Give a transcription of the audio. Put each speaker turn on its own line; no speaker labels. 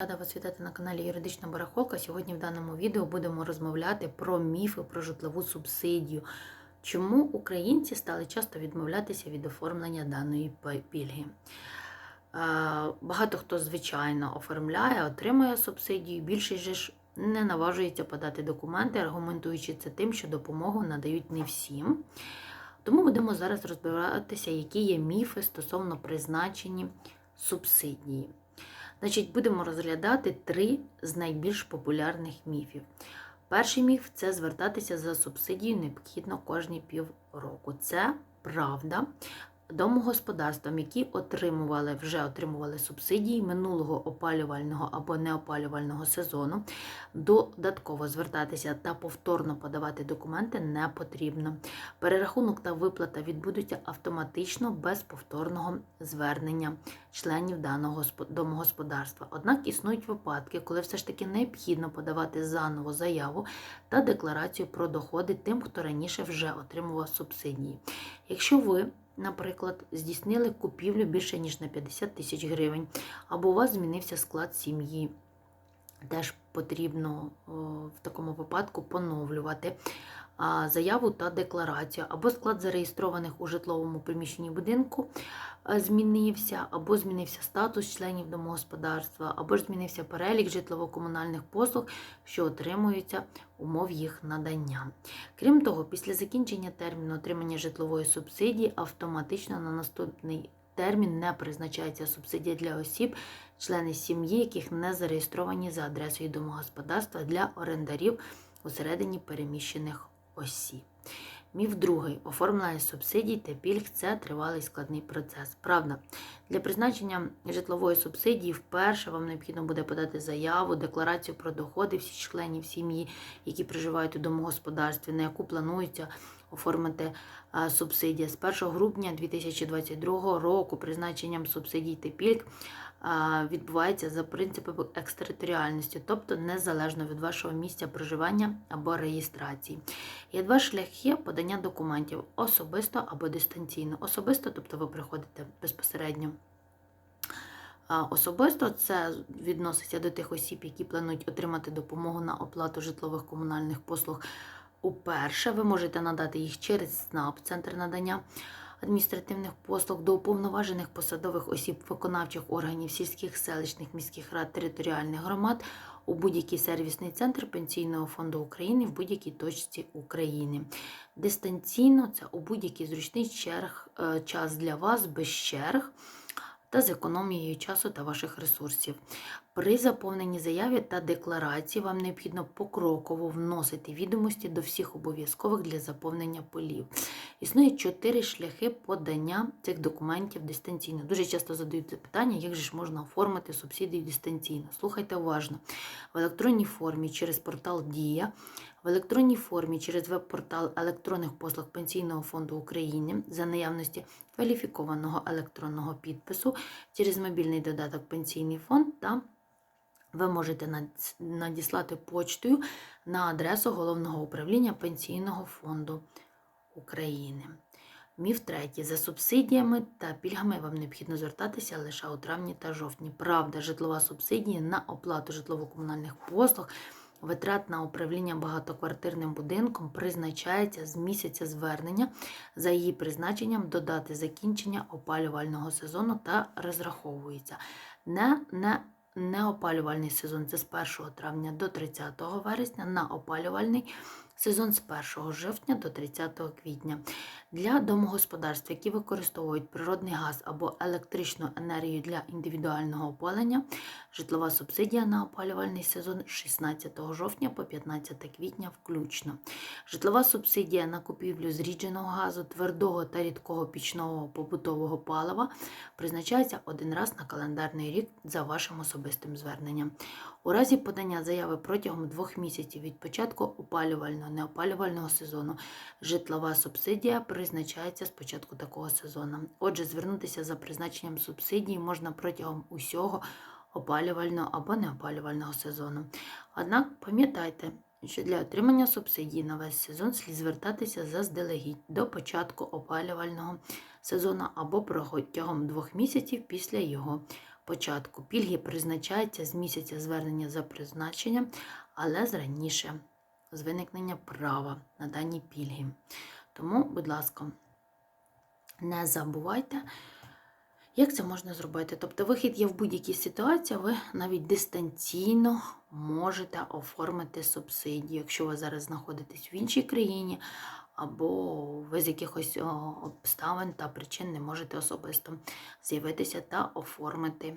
Рада вас вітати на каналі Юридична Барахолка. Сьогодні в даному відео будемо розмовляти про міфи про житлову субсидію. Чому українці стали часто відмовлятися від оформлення даної пільги? Багато хто, звичайно, оформляє, отримує субсидію. Більшість же ж не наважується подати документи, аргументуючи це тим, що допомогу надають не всім. Тому будемо зараз розбиратися, які є міфи стосовно призначення субсидії. Значить, будемо розглядати три з найбільш популярних міфів. Перший міф це звертатися за субсидією необхідно кожні півроку. Це правда. Домогосподарствам, які отримували, вже отримували субсидії минулого опалювального або неопалювального сезону, додатково звертатися та повторно подавати документи не потрібно. Перерахунок та виплата відбудуться автоматично без повторного звернення членів даного домогосподарства. Однак існують випадки, коли все ж таки необхідно подавати заново заяву та декларацію про доходи тим, хто раніше вже отримував субсидії. Якщо ви, наприклад, здійснили купівлю більше ніж на 50 тисяч гривень, або у вас змінився склад сім'ї, теж потрібно в такому випадку поновлювати заяву та декларацію, або склад зареєстрованих у житловому приміщенні будинку е, змінився, або змінився статус членів домогосподарства, або ж змінився перелік житлово-комунальних послуг, що отримуються умов їх надання. Крім того, після закінчення терміну отримання житлової субсидії автоматично на наступний термін не призначається субсидія для осіб, члени сім'ї, яких не зареєстровані за адресою домогосподарства для орендарів усередині переміщених осіб. Міф другий. Оформлення субсидій та пільг це тривалий складний процес. Правда, для призначення житлової субсидії вперше вам необхідно буде подати заяву, декларацію про доходи всіх членів сім'ї, які проживають у домогосподарстві, на яку планується оформити е, субсидія. З 1 грудня 2022 року призначенням субсидій та пільг відбувається за принципом екстериторіальності, тобто незалежно від вашого місця проживання або реєстрації. Є два шляхи подання документів особисто або дистанційно. Особисто, тобто ви приходите безпосередньо. Особисто це відноситься до тих осіб, які планують отримати допомогу на оплату житлових комунальних послуг уперше. Ви можете надати їх через СНАП, центр надання адміністративних послуг до уповноважених посадових осіб виконавчих органів сільських, селищних, міських рад, територіальних громад у будь-який сервісний центр Пенсійного фонду України в будь-якій точці України. Дистанційно це у будь-який зручний черг, е, час для вас без черг та з економією часу та ваших ресурсів. При заповненні заяви та декларації вам необхідно покроково вносити відомості до всіх обов'язкових для заповнення полів. Існує чотири шляхи подання цих документів дистанційно. Дуже часто задають запитання, як же ж можна оформити субсидію дистанційно. Слухайте уважно. В електронній формі через портал Дія, в електронній формі через веб-портал електронних послуг Пенсійного фонду України за наявності кваліфікованого електронного підпису через мобільний додаток Пенсійний фонд та ви можете надіслати почтою на адресу головного управління Пенсійного фонду України. Міф третій. За субсидіями та пільгами вам необхідно звертатися лише у травні та жовтні. Правда, житлова субсидія на оплату житлово-комунальних послуг, витрат на управління багатоквартирним будинком призначається з місяця звернення за її призначенням до дати закінчення опалювального сезону та розраховується. Не, не Неопалювальний сезон це з 1 травня до 30 вересня, на опалювальний сезон з 1 жовтня до 30 квітня. Для домогосподарств, які використовують природний газ або електричну енергію для індивідуального опалення, житлова субсидія на опалювальний сезон з 16 жовтня по 15 квітня включно. Житлова субсидія на купівлю зрідженого газу, твердого та рідкого пічного побутового палива призначається один раз на календарний рік за вашим особистим зверненням. У разі подання заяви протягом двох місяців від початку опалювального неопалювального сезону житлова субсидія призначається з початку такого сезону. Отже, звернутися за призначенням субсидії можна протягом усього опалювального або неопалювального сезону. Однак пам'ятайте, що для отримання субсидії на весь сезон слід звертатися заздалегідь до початку опалювального сезону або протягом двох місяців після його початку. Пільги призначаються з місяця звернення за призначенням, але з раніше з виникнення права на дані пільги. Тому, будь ласка, не забувайте, як це можна зробити. Тобто, вихід є в будь-якій ситуації, ви навіть дистанційно можете оформити субсидію, якщо ви зараз знаходитесь в іншій країні, або ви з якихось обставин та причин не можете особисто з'явитися та оформити